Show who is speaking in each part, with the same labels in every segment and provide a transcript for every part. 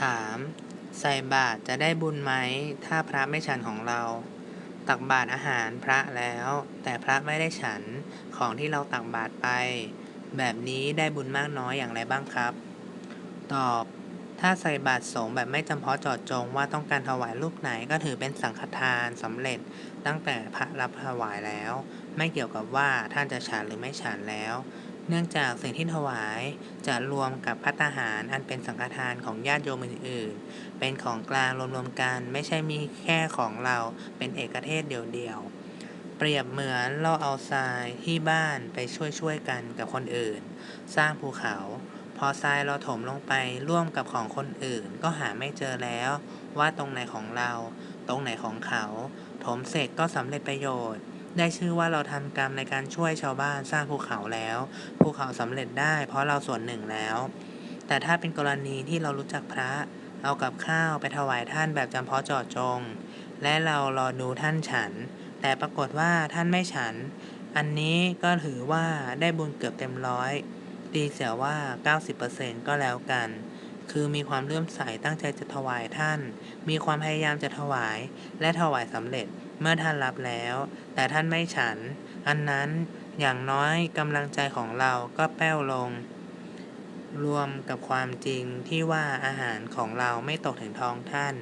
Speaker 1: ถาม ใส่บาตรจะได้บุญไหม ถ้าพระไม่ฉันของเรา ตักบาตรอาหารพระแล้ว แต่พระไม่ได้ฉันของที่เราตักบาตรไป แบบนี้ได้บุญมากน้อยอย่างไรบ้างครับ ตอบ ถ้าใส่บาตรสงแบบไม่จำเพาะเจาะจงว่าต้องการถวายรูปไหนก็ถือเป็นสังฆทานสำเร็จตั้งแต่พระรับถวายแล้ว ไม่เกี่ยวกับว่าท่านจะฉันหรือไม่ฉันแล้ว เนื่องจากสิ่งที่ถวายจะรวมกับภัตตาหารอันเป็นสังฆทานของญาติโยมอื่นๆ เป็นของกลางรวมๆกัน ไม่ใช่มีแค่ของเราเป็นเอกเทศเดียวๆ เปรียบเหมือนเราเอาทรายที่บ้านไปช่วยๆกันกับคนอื่น สร้างภูเขา พอทรายเราถมลงไปร่วมกับของคนอื่น ก็หาไม่เจอแล้วว่าตรงไหนของเรา ตรงไหนของเขา ถมเสร็จก็สำเร็จประโยชน์ ได้ชื่อว่าเราทำกรรมในการช่วยชาวบ้านสร้างภูเขาแล้วภูเขาสำเร็จได้เพราะเราส่วนหนึ่งแล้ว แต่ถ้าเป็นกรณีที่เรารู้จักพระ เอากับข้าวไปถวายท่านแบบจำเพาะเจาะจง และเรารอดูท่านฉัน แต่ปรากฏว่าท่านไม่ฉัน อันนี้ก็ถือว่าได้บุญเกือบเต็มร้อยตีเสียว่า 90%ก็แล้วกัน คือมีความเลื่อมใสตั้งใจจะถวายท่าน มีความพยายามจะถวาย และถวายสำเร็จเมื่อท่านรับแล้ว แต่ท่านไม่ฉัน อันนั้นอย่างน้อยกำลังใจของเราก็แป้วลง รวมกับความจริงที่ว่าอาหารของเราไม่ตกถึงท้องท่าน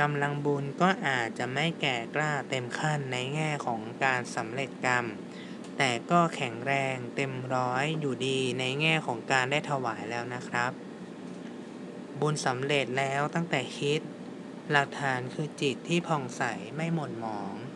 Speaker 1: กำลังบุญก็อาจจะไม่แก่กล้าเต็มขั้นในแง่ของการสำเร็จกรรม แต่ก็แข็งแรงเต็มร้อยอยู่ดีในแง่ของการได้ถวายแล้วนะครับ บุญสำเร็จแล้วตั้งแต่คิด หลักฐานคือจิตที่ผ่องใสไม่หม่นหมอง